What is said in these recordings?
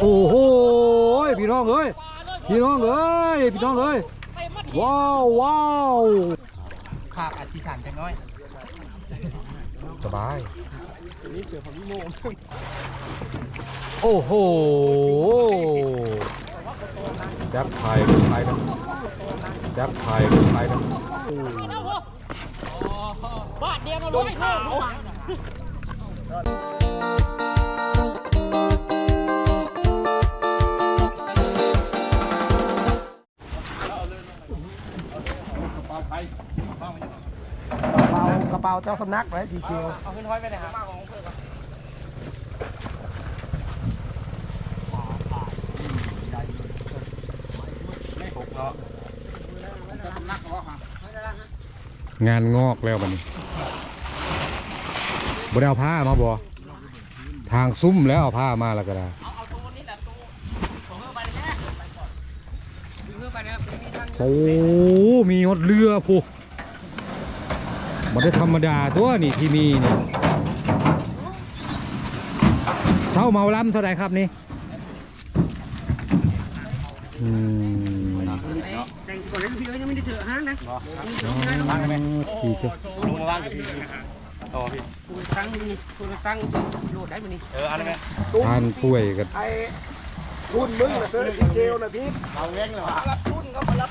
โอ้โหพี่น้องเอ้ยพี่น้องเอ้ยพี่น้องเอ้ยว้าวว้าวขาบอาชีสันจังน้อย สบายโอ้โหจับไข่ลูกไข่นะจับไข่ลูกไข่นะบาทเดียวนะร้อยเท่า กระเป๋ากระเป๋าเจ้าสำนักไว้สีเขียวเอาขึ้นห้อยไปเลยครับงานงอกแล้วบัดนี้บ่ได้เอาผ้ามาบ่ทางซุ้มแล้วเอาผ้ามาแล้วก็ได้ โอ้มีฮดเรือผู้มันได้ธรรมดาตัวนี่ที่มีนี่เช้าเมาล้ำเท่าไหร่ครับนี่อืมขี่เจ้าลงมาบ้างกับพี่ต่อพี่คุณตั้งนี่คุณตั้งโหลดได้มั้ยนี่เอออะไรไหมทานป่วยกันไอ้ทุนมึงนะเสื้อสีเขียวนะพี่เอาเงี้ยเลยว่ะรับทุนเขามารับ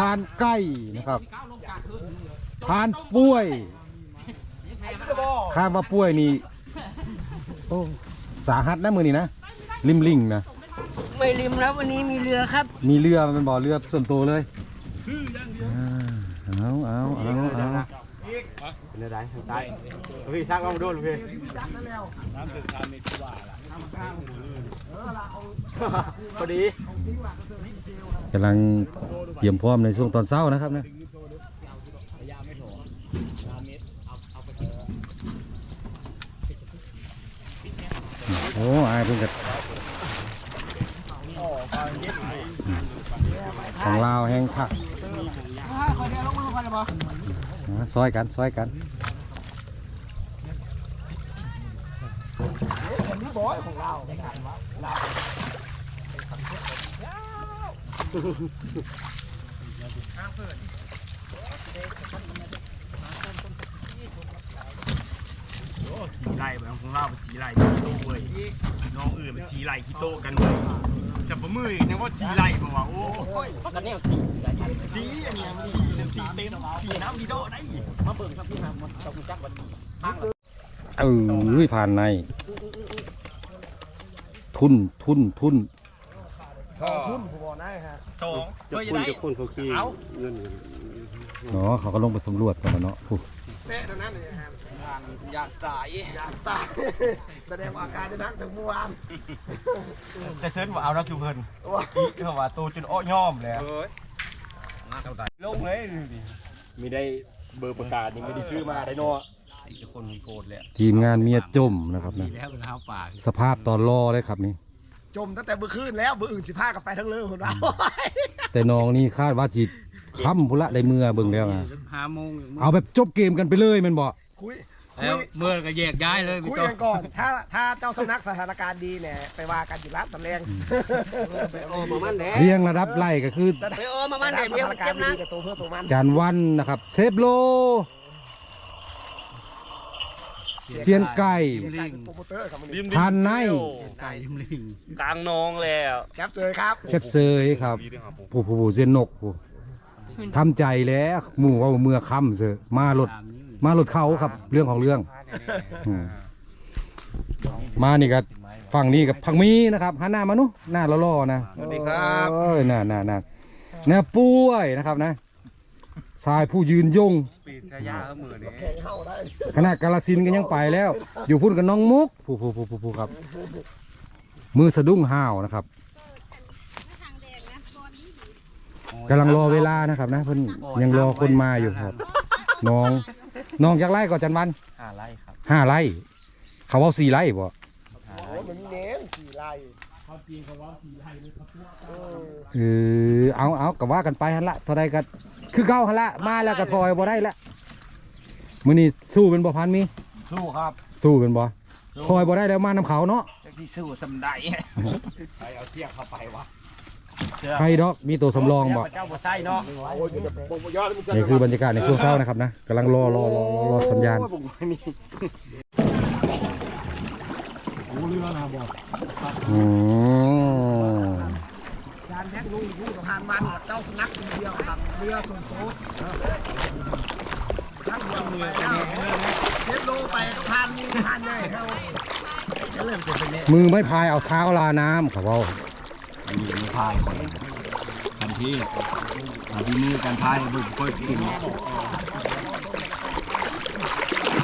ผ่านใกล้นะครับผ่านป่วยข้ามว่าป่วยนี่โอ้สาหัสนะมือนี่นะริมลิงนะไม่ริมแล้ววันนี้มีเรือครับ มีเรือมันบ่อเรือส่วนตัวเลยอ่าเอาเอาเอาเอาเป็นอะไรทางใต้พี่ช่างเอามาดูพี่พอดีกำลัง เตรียมพร้อมในช่วงตอนเช้านะครับนะโอ้อายเพิ่งกับของลาวแห้งคักอ่าซอยกันซอยกั นไล่แบบของเราเป็นสีไล่ขี้โต้เว้ยน้องอื่นเป็นสีไล่ขี้โต้กันเว้ยจับมืออีกนะว่าสีไล่บอกว่าโอ้ยกันเนี่ยสีสีอันนี้มันสีเนี่ยสีเต็มสีน้ำดีโดได้มาเบิ่งครับพี่ครับมันต้อจักวันนี้ทางเอ้ยผ่านใน ทุนทุนทุนทุนผมบอกได้ฮะ สองจะคุณจะคุณเขาขี้เอาเนาะเขาก็ลงไปสำรวจกันแล้วเนาะผู้เป๊ะตรงนั้นเลยฮะอยากตายอยากตายแสดงว่าอาการจะนักถึงเมื่อวานแต่เซิร์นว่าเอาแล้วคือเพิ่นอีกเขาว่าโตจนอ้อย่อมแล้วลงเลยดิมีได้เบอร์ประกาศนี่ไม่ได้ซื้อมาได้เนาะคนมีโกรธแหละทีมงานเมียจมนะครับนะแล้วเป็นข้าวปากสภาพตอนรอเลยครับนี่ จมตั้งแต่เมื่อคืนแล้วเมื่ออื่นสิพากันไปทั้งเรือคนเราแต่น้องนี่คาดว่าจิตค่ำพุละได้เมื่อเบิ่งแล้วนะห้าโมงเอาแบบจบเกมกันไปเลยแมันบอกคุยแล้วเมื่อก็แยกย้ายเลยคุยกันก่อน ถ้าถ้าเจ้าสำนักสถานการณ์ดีเนี่ยไปว่ากันอยู่ร้านตำแหน่งโอ้มามันแหละเรียงระดับไล่ก็คือไปโอ้มามันแหละสเมียถานมันการเจ็บณ์นะดีกับตัวเพื่อตัวมัน จานวันนะครับเซฟโล เซียนไก่กลายเป็นโปรโมเตอร์ครับมันทานใน ไก่ทิมลิงกลางนองแล้วแซฟเซยครับเซฟเซยครับผู้ผู้ผู้เซียนนกผู้ทำใจแล้วหมู่ว่าเมื่อค่ำเสอะมารถมารถเขาครับ เรื่องของเรื่องอืมมานี่ก็ฝั่งนี้กับพังมีนะครับหันหน้ามานุหน้าล่อๆนะสวัสดีครับเอ้ยน่าน่าน่าเนี่ยป่วยนะครับนะชายผู้ยืนยงปีชขนาดกาลสินก็ยังไปแล้ว อยู่พูดกับน้องมุกผู้ผู้ผู้ผู้ผู้ครับ มือสะดุ้งห้าวนะครับกำลังรอเวลานะครับนะเพื่อนยังรอคนมาอยู่ครับ น้องน้องจากไล่ก่อนจันวันห้าไล่ครับห้าไล่เขาว่าสี่ไล่บ่มันเน้นสี่ไร่เออเอาเอากับว่ากันไปฮะละเท่าไรกัน คือเก่าหั่นละมาแล้วก็ถอยบ่ได้ละมื้อนี้สู้เป็นบ่พันมี สู้ครับสู้เป็นบ่ถอยบ่ได้แล้วมานํเขาเนาะที่สู้สำได้ไปเอาเทียบเข้าไปวะใครดอกมีตัวสำรองบ่เจ้าบ่ใส่เนาะโอ้ยจะปงยอดมันจะนี่คือบรรยากาศในช่วงเช้านะครับนะกำลังรอรอรอรอรอสัญญาณโอ้ยผมไม่มีอืมจานแท็กลุงผู้สะพานมันเจ้าสนักเดียวครับเรือส่งโต๊ะนักเดียวเรือเทปโลไปทานนี่ทานใหญ่เขามือไม่พายเอาเท้าลาน้ำครับเว่ามีพายคนทันทีทันทีมือการพายบุกค่อยกิน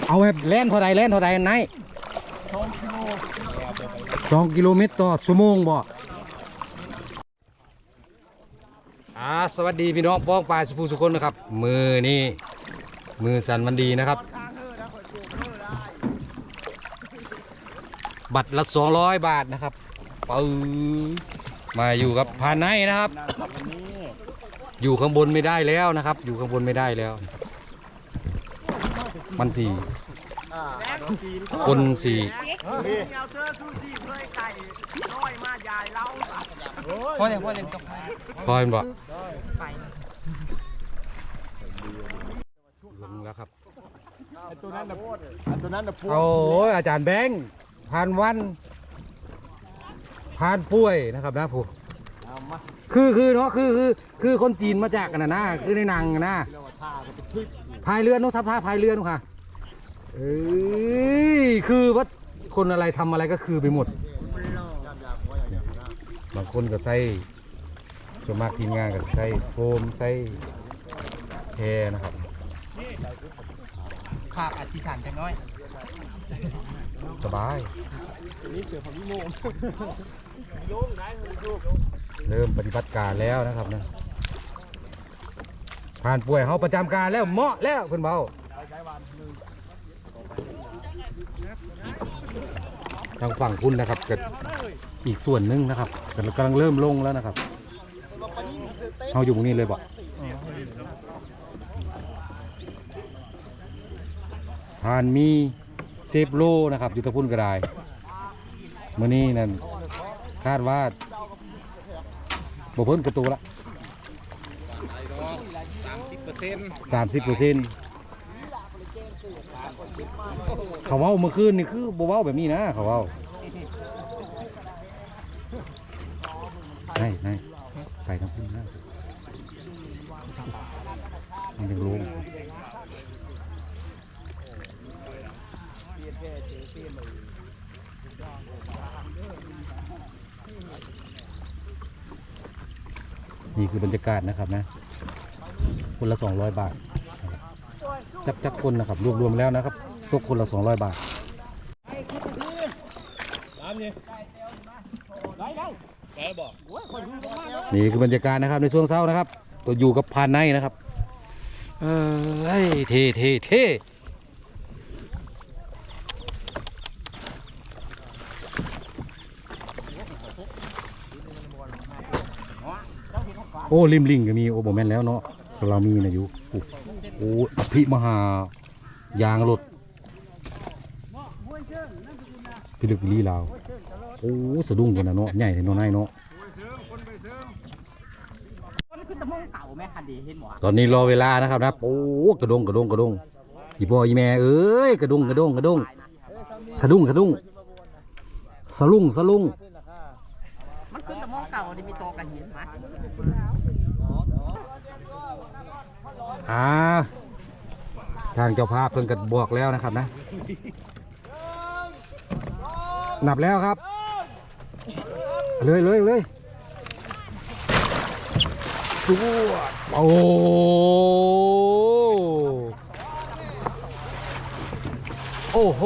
เอาแบบเล่นเท่าใดเล่นเท่าใดไหนสองกิโลเมตรต่อชั่วโมงบ่อ่า สวัสดีพี่น้องป้องปลายสุภูสุคนนะครับ มือนี่มือสันมันดีนะครับ บัตรละ200บาทนะครับปืมาอยู่กับพานในนะครับ อยู่ข้างบนไม่ได้แล้วนะครับ อยู่ข้างบนไม่ได้แล้ว มันสี่คนสี่ เอเนี่ยไก่น้อยมายายเล่าพอยังพอยังต้องพอเห็นบ่ลงแล้วครับตัวนั้นนะตัวนั้นนะพูดโอ้ยอาจารย์แบงค์ผ่านวันผ่านป่วยนะครับนะผู้คือคือเนาะคือคือคือคนจีนมาจากกันนะนะคือในนังนะพายเรือนุทับท่าพายเรือนุค่ะเอ้ยคือว่าคนอะไรทำอะไรก็คือไปหมดางคนก็ใส่ส่วนมากทีมงานก็ใส่โฟมใส่แพรนะครับภาพอาชีพจังน้อย สบายเริ่มปฏิบัติการแล้วนะครับนะผ่านป่วยเขาประจำการแล้วเหมาะแล้วเพื่อนเบา ทางฝั่งคุณนะครับก็อีกส่วนหนึ่งนะครับกำลังกำลังเริ่มลงแล้วนะครับเขาอยู่ตรงนี้เลยบอกผ่านมีเซฟโลนะครับ อยู่ตะพุ่นกระไดมื่อนี้นั่นคาดว่าบ่เพิ่นกระตูละ สามสิบเปอร์เซ็นต์เขาเว้าเมื่อคืนนี่คือบ่เว้าแบบนี้นะเขาเว้าไห้ไห้ไปทางพุ่นนะมันยังลงนี่คือบรรยากาศนะครับนะ คนละ 200 บาทนะครับจักจักคนนะครับ รวม ๆ แล้วนะครับ ตกคนละ200บาทนี่คือบรรยากาศนะครับในช่วงเช้านะครับ ตัวอยู่กับพานในนะครับ เอ้เท่เท่เท่โอ้ริมลิงก็มีโอ้โบแมนแล้วเนาะเรามีนะอยู่โอ้โอ้อภิมหายางรถ พิลึกลีลาวโอ้สะดุ้งกันนะเนาะใหญ่เลยเนาะนายเนาะมันคือตะมงเก่าแม่คันดีเห็นหมอตอนนี้รอเวลานะครับนะโอ้กระดงกระดงกระดงอีพ่ออีแม่เอ้ยกระดงกระดงกระดงกระดุงกระดุงสลุงสลุงมันคือตะมงเก่าที่มีตัวกันเห็นไหมอ่าทางเจ้าภาพเพิ่งกับอกแล้วนะครับนะ หนับแล้วครับ เลยเลยเลยตัวโอ้โอ้โห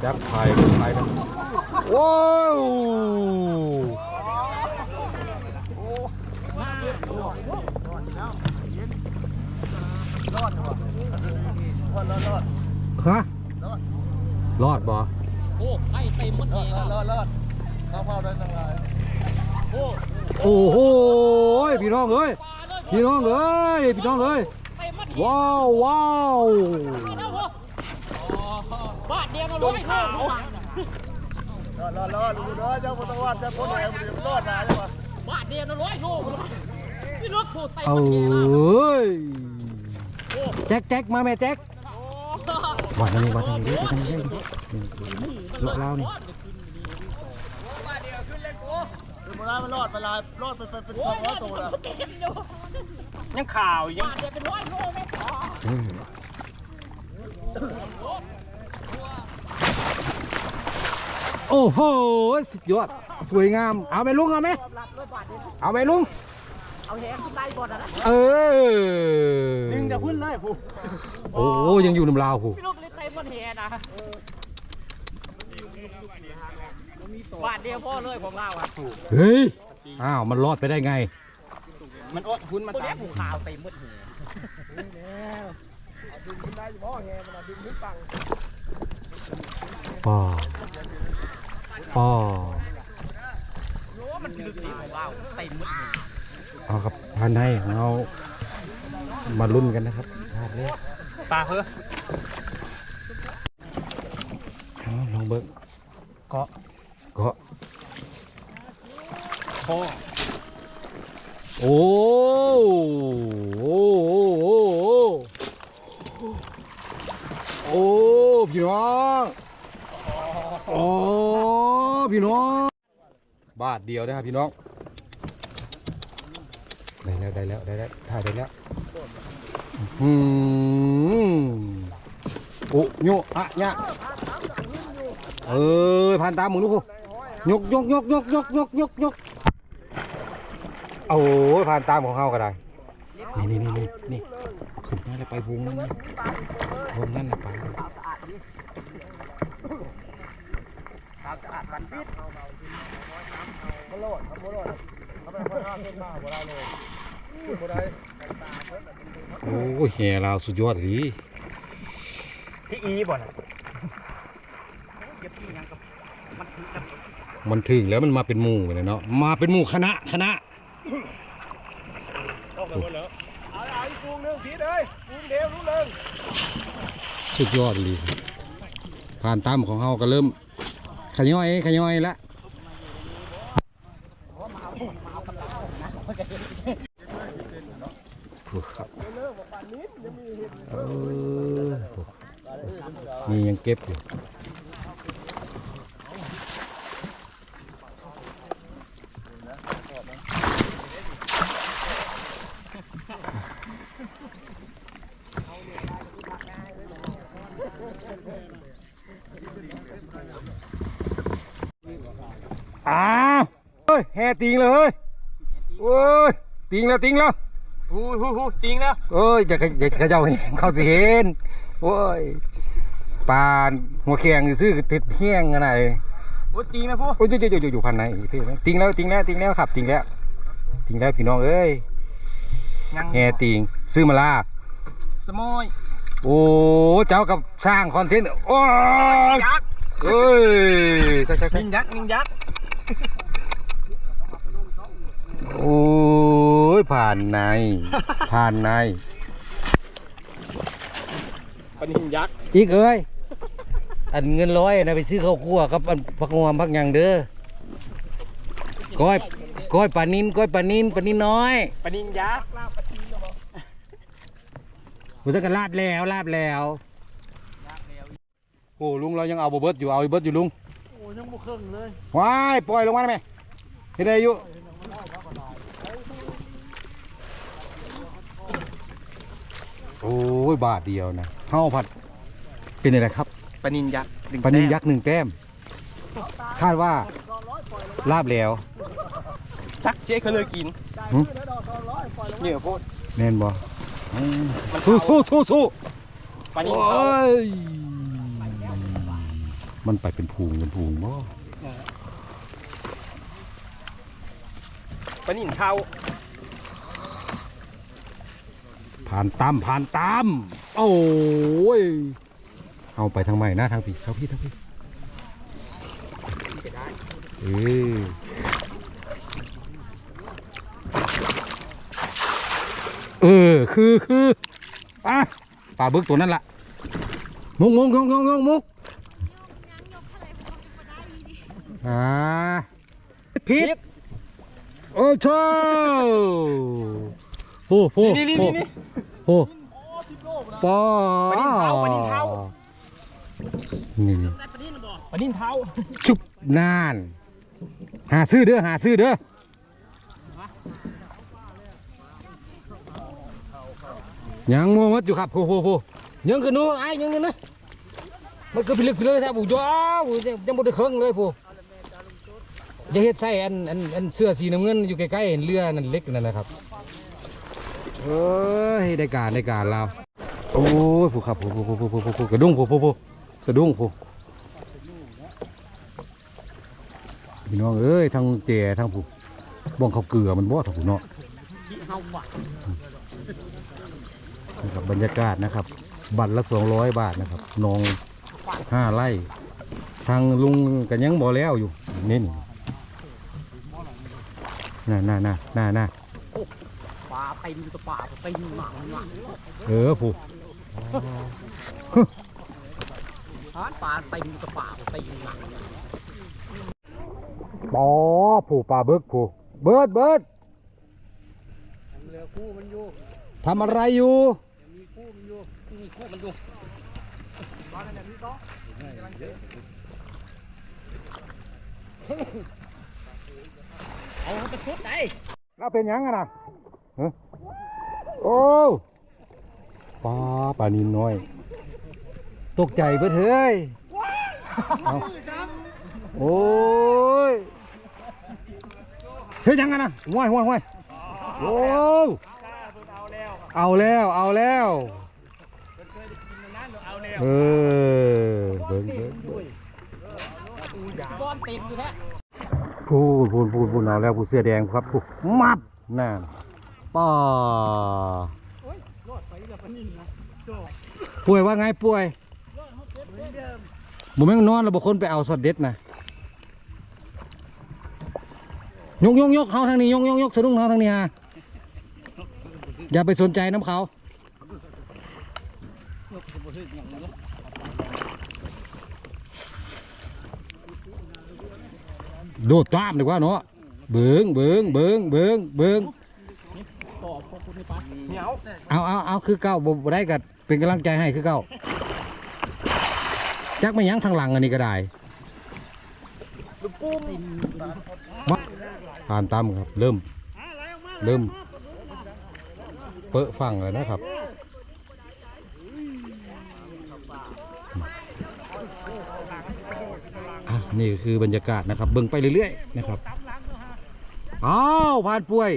แจ็คไผ่ไผ่นะว้าวร่อะ รอดบ่โอ้ไอ้เต็มหมดรเลอดยรอดรอดเข้าเฝ้าได้ทั้งหลายโอ้โอ้โหพี่น้องเอ้ยพี่น้องเอ้ยพี่น้องเอ้ยเต็มหมดว้าวว้าวแล้วเหรออ๋อบาทเดียวนะร้อยโลรอดรอดรอดดูเด้อเจ้าพุทธวัดเจ้าพุทธแห่งมันรอดนะใช่ปะบาทเดียวนะร้อยโลพี่ลูกผูดเต็มเอหมดเลยนะ้ยแจ็คแจ็คมาแม่แจ็ค วัดทางนี้วัดทางนี้วัดทางนี้เลาะเล่านี่คือโบรามันรอดไปลายรอดไปเป็นเป็นสองร้อยตัวนะยังข่าวยังเดียวเป็นร้อยโลไม่พอโอ้โหสุดยอดสวยงาม เอาไปลุงเอาไหมเอาไปลุงเอาแหงขึ้นได้บอนนะเออดึงจะพื้นเลยผู้ โอ้ยังอยู่น้ำลาวผู้พี่ลูกเลยเต็มหมดแหนะบาทเดียวพ่อเลยของเราอะเฮ้ยอ้าวมันรอดไปได้ไง มันอดหุ้นมาตัวตานี้มผูขาวเต็มหมดแหปอปอมันลึกดีของเราเต็มหมดแหเอาครับพันให้ของเรามาลุ้นกันนะครับภาพแรก ปลาเฮ้อเอาลองเบิ้งเกาะเกาะคอโอ้โอ้โอ้โอ้โอ้โอ้พี่น้องโอ้พี่น้องบาทเดียวนะครับพี่น้องได้แล้วได้แล้วได้แล้วถ่ายได้แล้วอืม โอ้โยอะเนี่ยเออผ่านตามมึงลูกยกยกยกยกยกยกยกยกโอ้ยผ่านตามของเขาก็ได้ นี่นี่นี่นี่นี่ขึ้นนั่นเลยไปวงนั่นนี่วงนั่นเลยไปมันรอดครับมันรอดทำไมคนห้ามเล่นมากโบราเลยโบราณ โอ้ยแห่ลาวสุดยอดดีที่อีบ่น่ะมันถึงแล้วมันมาเป็นหมู่เลยเนาะมาเป็นหมู่คณะคณะเอาเอาอีกกุ้งหนึงพีเลยกุ้งเดียวรู้เลยสุดยอดดีผ่านตามของเขาก็เริ่มขย้อยขย้อยละโอ้ครับเออนี่ยัง เก็บอยู่อ้าวเฮ้ยแห่ติงเลยเฮ้ยโอ้ยติงแล้วติงแล้วฮู้ฮู้ฮู้จริงแล้วเอ้ยจะจะจะเจ้าเห็นเขาสิเห็นโอ้ย ปานหัวแข็งซื้อติดเฮี้ยงอะไรโอ้จริงนะผู้โอ้ยอยู่อยู่อยู่อยู่พันไหนอีกทีนะติงแล้วติงแล้วติงแล้วครับติงแล้วติงแล้วพี่น้องเอ้ยยังแห่ติงซื้อมาลาสมอยโอ้เจ้ากับสร้างคอนเทนต์โอ้ยยักษ์เอ้ยใช่ใช่ใช่นิงยักษ์นิงยักษ์โอ้ยผ่านในผ่านในปลานิงยักษ์อีกเอ้ย อันเงินร้อยนะไปซื้อข้าวคั่วกับอันผักงวมผักหยังเด้อก้อยก้อยปลานินก้อยปลานินปลานินน้อยปลานิงยักษ์ผมจะกันลาบแล้วลาบแล้วโอ้ลุงเรายังเอาบเบิดอยู่เอาอีเบิดอยู่ลุงโอ้ยังบุครึ่งเลยว้ายปล่อยลงมาได้ไหมเฮ็ดได้อยู่โอ้ยบาทเดียวนะเฮาผัดเป็นอะไรครับ ปลานิงยักษ์ปลานินยักษ์หนึ่งแต้ม คาดว่า ลาบแล้วจักเสียเขาเลยกินหึเหนื่อยโพดแน่นบ่อืมสู้สู้สู้สู้ปลานิงโอ้เขายมันไปเป็นพูงเป็นพูงบ่ปลานิงเขาผ่านตามผ่านตามโอ้ย เอาไปทางใหม่นะทางพี่ทางพี่ทางพี่เออเออคือคืออะปลาบึกตัวนั้นล่ะมุกมุกมุกมุกมุกมุกอ่าพิษโอ้โชโอ้โหนี่นี่โอ้นี่โอ้ปอปลานิลเท้าปลานิลเท้า นี่นี่ปลานิ่นเท้าจุบนาน หาซื้อเด้อหาซื้อเด้อยังมัวมัดอยู่ครับโหโหโหยังกันนู้ไอ้ยังกันนะมันก็พิลึกพิเลยแท้บุจ้าวยังบ่ได้เครื่องเลยผู้จะเฮ็ดใส่อันอันอันเสื้อสีน้ำเงินอยู่ใกล้ๆเห็นเรือนั่นเล็กนั่นแหละครับเอ้ยได้การได้การแล้วโอ้ยผู้ครับผู้ผู้ผู้ผู้ผู้ผู้กระดุ้งผู้ผู้ผู้ สะดุ้งผู้พี่น้องเอ้ยทางเจทางผู้บ้องเขาวเกลือมันบ่ทางผู้เนาะเฮาว่ะนี่ครับบรรยากาศนะครับ บัตรละสองร้อยบาทนะครับนองห้าไร่ ทางลุงกันยังบ่แล้วอยู่นี่นี่น่าน่าน่าน่าน่าปลาเต็มตัวปลาเต็มหนังหนังเออผู้ ฮะปลาเต็มตัวปลาเต็มหนังปอผู้ปลาเบิกผู้เบิดเบิดเรือคู่มันอยู่ทำอะไรอยู่มีคู่มันอยู่มีคู่มันอยู่เอาไปสุดไหนเราเป็นหยังอะนะฮะโอ้ปลาปลานินน้อย ตกใจเบิดเฮ้ยเอาโอ้ยเฮ้ยยังไงนะห้วยห้วยห้วยโอ้เอาแล้วเอาแล้วเออเบิ่งเบิ่งเบิ่งก้อนเต็มอยู่แท้พูดพูดพูดพูดเอาแล้วผู้เสื้อแดงครับผู้มับน่นป้าป่วยว่าไงป่วย บ่แม่งนอนแล้วบ่คนไปเอาสอดเด็ดนะยกยกยกเขาทางนี้ยกยกยกสะดุ้งเขาทางนี้ฮะอย่าไปสนใจน้ำเขาโดดตามดีกว่าเนาะเบิงเบิงเบิงเบิงเบิงเหนียวเอาเอาเอาคือเก้าบ่ได้กัดเป็นกำลังใจให้คือเก้า จักไม่ยั้งทางหลังอันนี้ก็ได้มาผ่านตามครับ เริ่ม เริ่ม เปอะฟังแล้วนะครับนี่คือบรรยากาศนะครับ เบิ่งไปเรื่อยๆนะครับอ้าวผ่านป่วย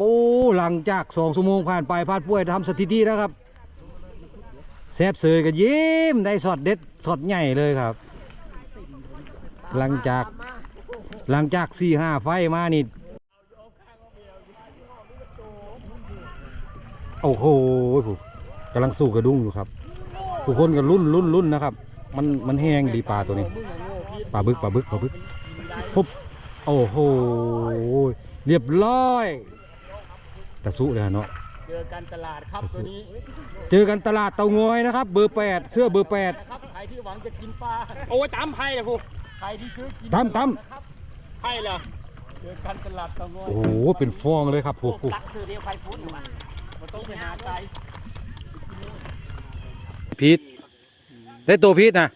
ปูหลังจากสองชั่วโมงผ่านไปผ่านป่วยทำสถิติแล้วครับ แซบเสยกันยิ้มได้สอดเด็ดสอดใหญ่เลยครับ หลังจากหลังจากสี่ห้าไฟมานี่ โอ้โหผู้กำลังสู้กระดุ้งอยู่ครับ ทุกคนก็รุ่นรุ่นรุ่นนะครับ มันมันแห้งดีปลาตัวนี้ปลาบึกปลาบึกปลาบึกฟุบโอ้โห เรียบร้อยตะสุเลยฮะเนาะ เจอกันตลาดครับตัวนี้เจอกันตลาดเตางอยนะครับ เบอร์แปดเสื้อเบอร์แปดครับใครที่หวังจะกินปลาโอ้ยตามไพ่เลยครูใครที่ซื้อกินตั้มตั้มไพ่เหรอเจอกันตลาดตะงอยโอ้โหเป็นฟองเลยครับโอ้โหตักคือเดียวไฟฟุ้นมามันต้องไปหาไกลพีทได้ตัวพีทนะ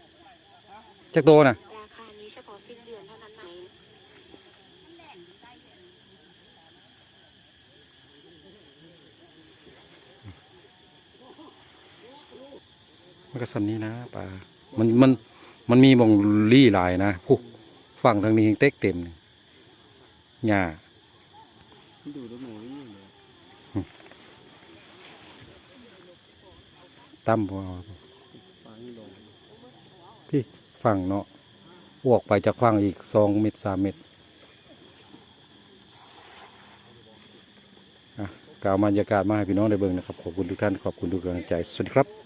จากตัวนะ ราคานี้เฉพาะสิ้นเดือนเท่านั้นไหม มันก็สันนี้นะปลามันมันมันมีบ่องลี่หลายนะผู้ฝั่งทางนี้เต็กเต็มนี่หญ้าตั้มพอพี่ฝั่งเนาะอวกไปจากฝั่งอีกสองเมตรสามเมตรกล่าวบรรยากาศมาให้พี่น้องได้เบิ่งนะครับ ขอบคุณทุกท่าน ขอบคุณทุกกำลังใจ สวัสดีครับ